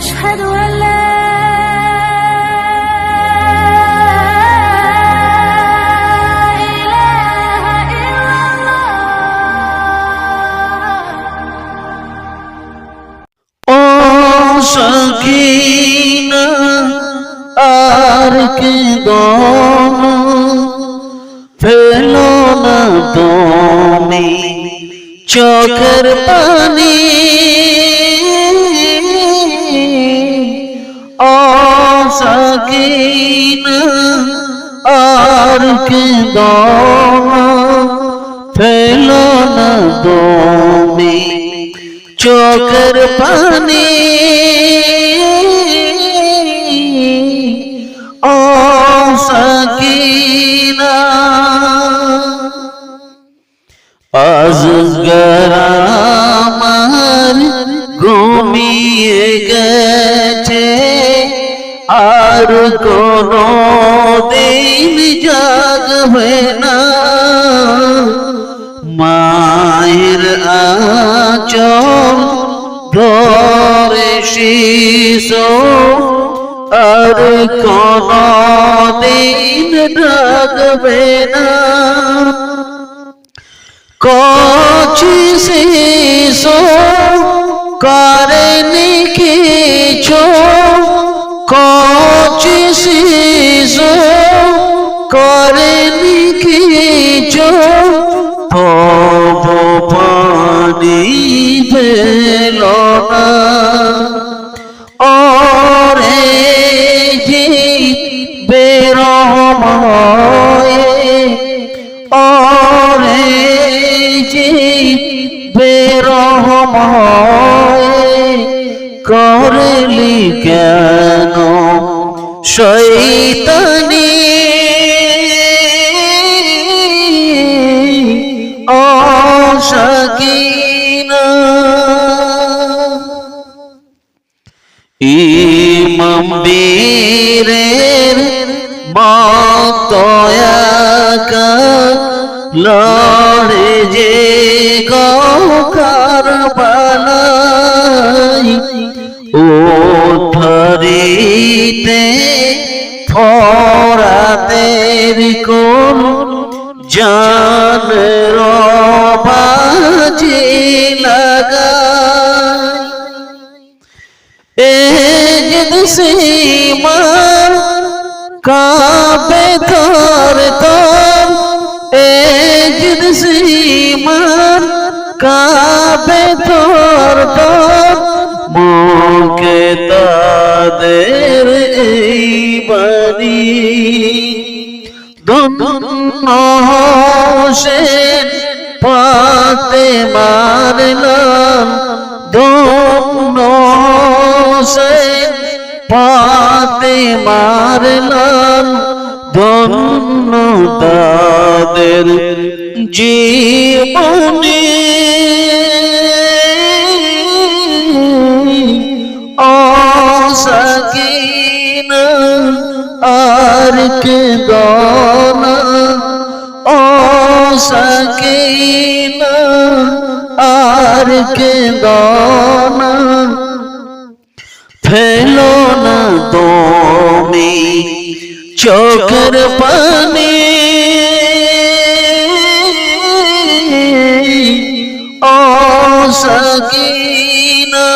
أشهد أن لا إله إلا الله ও সখিনা আর কি গম ফেলো না তুমি চোখের পানি সখিনা আর কি গম ফেলো না তুমি? চোখের পানি ও সকিনা। আজগর আমার আর কোনো দিন জাগবে না। মায়ের আচল ধরে শিশু, আর কোন দিন ডাকবে না। কচি শিশু কিছু কচি তবু পানি পেল না ওরে জি বেরময়ে ওরে জি বেরময়ে করলি কেন? শৈতানি সকিনা ইমাম বীরের মতয়াকা লড়ে যে গরবালাই ও ধরিতে ফরাতের কোন জান রবাজি সীমার কাবে তোর তোর এজদ সীমার কাবে তোর তোর। মুখে তাদের এই বাণী, ধন্য হোসেন পাতে মারলাম মারলাম ধন্য তাদের জীবনী। ও সকিনা আর কে দনা? ও সকিনা আর কে দনা? ফেলো না তুমি চোখের পানি। ও সকিনা।